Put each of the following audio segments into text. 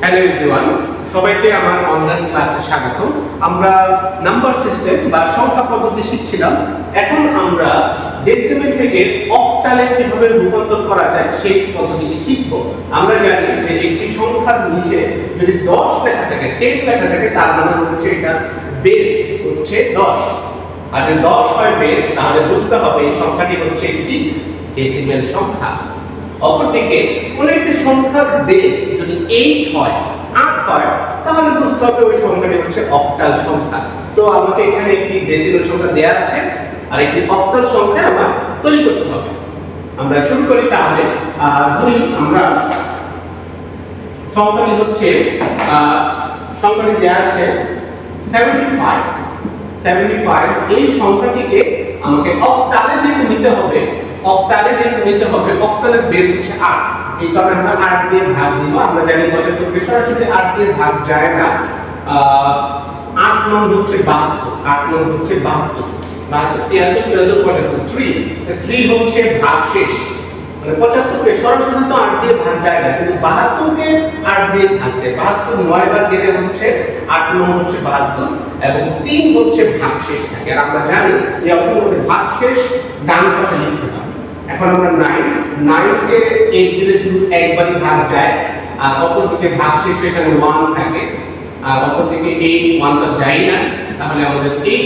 Hello everyone সবাইকে আমার online ক্লাসে স্বাগত আমরা নাম্বার সিস্টেম বা সংখ্যা পদ্ধতি শিখছিলাম। এখন আমরা ডেসিমেল থেকে অক্টালে কীভাবে রূপান্তর করা যায় সেই পদ্ধতিটি শিখব। আমরা জানি যে একটি সংখ্যার নিচে যদি 10 লেখা থাকে 10 লেখা থাকে, তার মানে হচ্ছে এটা বেস হচ্ছে 10 আর যদি 10 হয় বেস তাহলে বুঝতে হবে এই সংখ্যাটি হচ্ছে একটি ডেসিমেল সংখ্যা। অপরদিকে কোন একটি সংখ্যার বেস যদি 8 হয়, আট হয়, তাহলে বুঝতে হবে ওই সংখ্যাটি হচ্ছে অক্টাল সংখ্যা। তো আমাকে এখানে একটি ডেসিমেল সংখ্যা দেওয়া আছে, আর একটি অক্টাল সংখ্যা আমার তৈরি করতে হবে। আমরা শুরু করি তাহলে। ধরি আমরা সংখ্যাটি হচ্ছে সংখ্যাটি দেওয়া আছে 75 75 এই সংখ্যাটিকে আমাকে অক্টালে যেহেতু নিতে হবে অক্টালে যেহেতু নিতে হবে অক্টালের বেস হচ্ছে 8 এই কারণে আমরা 8 দিয়ে ভাগ দিব। আমরা জানি 75 কে সরাসরি 8 দিয়ে ভাগ যায় না। আহ, 8 নং হচ্ছে 72 8 নং হচ্ছে 72 72 73 74 75 3 3 হচ্ছে ভাগ শেষ মানে 75 কে সরাসরি তো 8 দিয়ে ভাগ যায় না কিন্তু 72 কে 8 দিয়ে ভাগ যায় 72 নয় বার গেলে হচ্ছে 8 নং হচ্ছে 72 এবং 3 হচ্ছে ভাগ শেষ থাকে। আর আমরা জানি যে ভাগ শেষ ডান পাশে লিখতে হয় এখন আমরা 9 9 কে 8 দিলে শুধু একবারই ভাগ যায়, আর অপর দিকে ভাগ এখানে 1 থাকে। আর অপর দিকে 8 1 তো যায় না। তাহলে আমাদের এই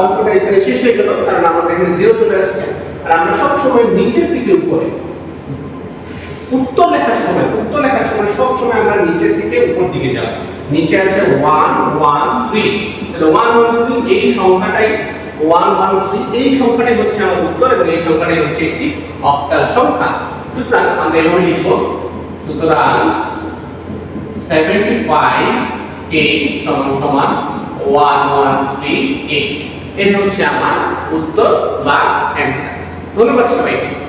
অঙ্কটা এখানে শেষ হয়ে গেল। কারণ এখানে জিরো চলে আসছে আর আমরা সব সময় নিচের দিকে উপরে। উত্তর লেখার সময়, উত্তর লেখার সময় সব সময় আমরা নিচের দিকে উপর দিকে যাব নিচে আছে 1 1 3 তাহলে 1 1 3 এই সংখ্যাটাই 1 1 3 এই সংখ্যাটাই হচ্ছে আমার উত্তর এবং এই সংখ্যাটাই হচ্ছে একটি অক্টাল সংখ্যা। সুতরাং আমরা এভাবে লিখব। সুতরাং 75 8 সমান সমান 1138 এটা হচ্ছে আমার উত্তর বা অ্যান্সার ধন্যবাদ সবাইকে।